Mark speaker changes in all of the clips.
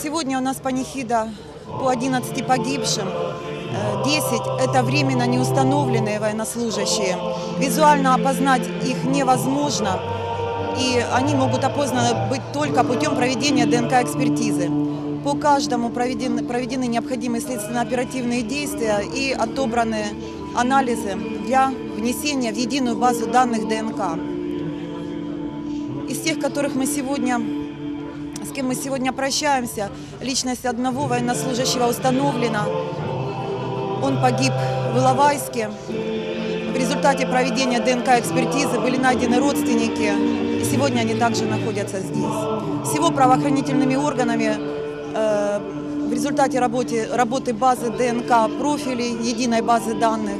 Speaker 1: Сегодня у нас панихида по 11 погибшим. Э, 10 – это временно неустановленные военнослужащие. Визуально опознать их невозможно, и они могут опознаны быть только путем проведения ДНК-экспертизы. По каждому проведены, проведены необходимые следственно-оперативные действия и отобраны анализы для внесения в единую базу данных ДНК. Из тех, которых мы сегодня кем мы сегодня прощаемся. Личность одного военнослужащего установлена. Он погиб в Иловайске. В результате проведения ДНК-экспертизы были найдены родственники. И сегодня они также находятся здесь. Всего правоохранительными органами э, в результате работы, работы базы ДНК профилей, единой базы данных,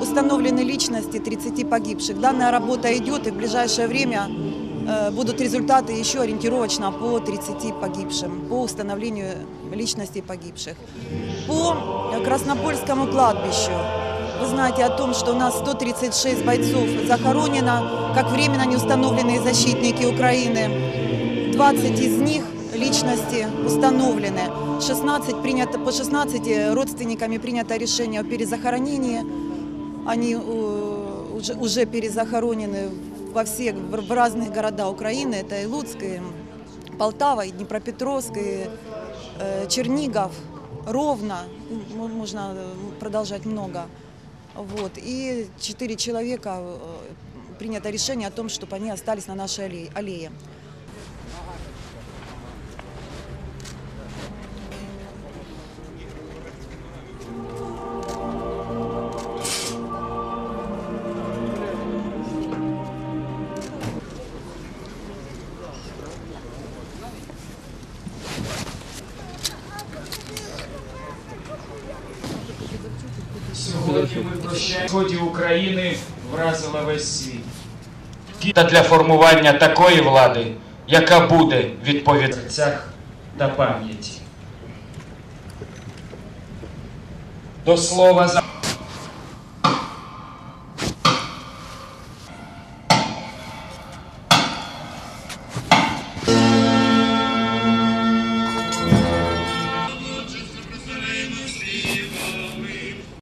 Speaker 1: установлены личности 30 погибших. Данная работа идет и в ближайшее время будут результаты еще ориентировочно по 30 погибшим, по установлению личностей погибших. По Краснопольскому кладбищу. Вы знаете о том, что у нас 136 бойцов захоронено, как временно неустановленные защитники Украины. 20 из них личности установлены. 16 принято, по 16 родственниками принято решение о перезахоронении. Они э, уже, уже перезахоронены во всех в разных городах Украины. Это и Луцк, и Полтава, и Днепропетровск, и э, Чернигов, Ровно. Можно продолжать много. Вот. И четыре человека э, принято решение о том, чтобы они остались на нашей аллее.
Speaker 2: Сьогодні ми прощаємо сході України вразила весь світ. Та для формування такої влади, яка буде відповідати серцях та пам'яті. До слова за